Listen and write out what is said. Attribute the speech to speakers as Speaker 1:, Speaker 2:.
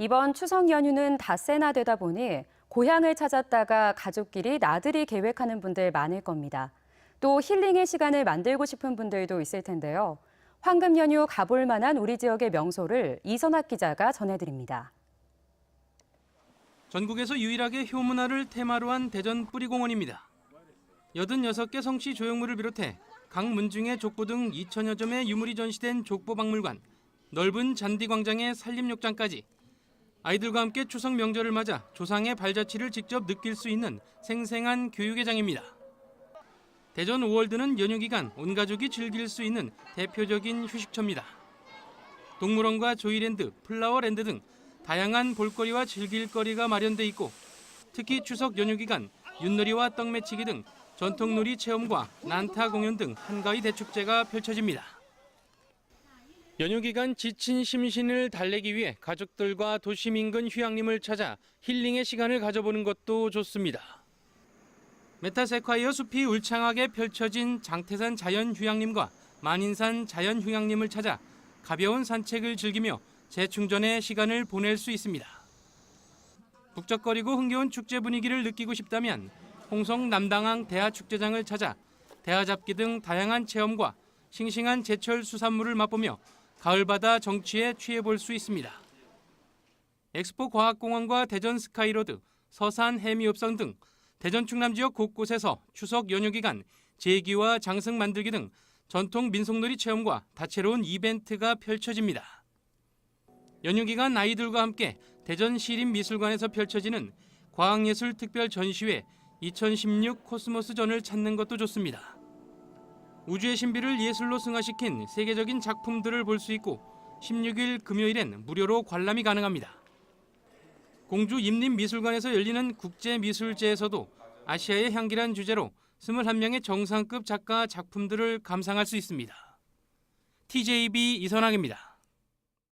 Speaker 1: 이번 추석 연휴는 닷새나 되다 보니 고향을 찾았다가 가족끼리 나들이 계획하는 분들 많을 겁니다. 또 힐링의 시간을 만들고 싶은 분들도 있을 텐데요. 황금 연휴 가볼 만한 우리 지역의 명소를 이선학 기자가 전해드립니다.
Speaker 2: 전국에서 유일하게 효문화를 테마로 한 대전 뿌리공원입니다. 86개 성씨 조형물을 비롯해 각 문중의 족보 등 2천여 점의 유물이 전시된 족보박물관, 넓은 잔디광장의 산림욕장까지 아이들과 함께 추석 명절을 맞아 조상의 발자취를 직접 느낄 수 있는 생생한 교육의 장입니다. 대전 5월드는 연휴 기간 온 가족이 즐길 수 있는 대표적인 휴식처입니다. 동물원과 조이랜드, 플라워랜드 등 다양한 볼거리와 즐길거리가 마련돼 있고 특히 추석 연휴 기간 윷놀이와 떡매치기 등 전통놀이 체험과 난타 공연 등 한가위 대축제가 펼쳐집니다. 연휴 기간 지친 심신을 달래기 위해 가족들과 도심 인근 휴양림을 찾아 힐링의 시간을 가져보는 것도 좋습니다. 메타세콰이어 숲이 울창하게 펼쳐진 장태산 자연휴양림과 만인산 자연휴양림을 찾아 가벼운 산책을 즐기며 재충전의 시간을 보낼 수 있습니다. 북적거리고 흥겨운 축제 분위기를 느끼고 싶다면 홍성 남당항 대하축제장을 찾아 대하잡기 등 다양한 체험과 싱싱한 제철 수산물을 맛보며 가을바다 정취에 취해볼 수 있습니다. 엑스포 과학공원과 대전 스카이로드, 서산 해미읍성 등 대전 충남 지역 곳곳에서 추석 연휴 기간 제기와 장승 만들기 등 전통 민속놀이 체험과 다채로운 이벤트가 펼쳐집니다. 연휴 기간 아이들과 함께 대전 시립미술관에서 펼쳐지는 과학예술 특별 전시회 2016 코스모스전을 찾는 것도 좋습니다. 우주의 신비를 예술로 승화시킨 세계적인 작품들을 볼 수 있고 16일 금요일엔 무료로 관람이 가능합니다. 공주 임림미술관에서 열리는 국제미술제에서도 아시아의 향기란 주제로 21명의 정상급 작가 작품들을 감상할 수 있습니다. TJB 이선학입니다.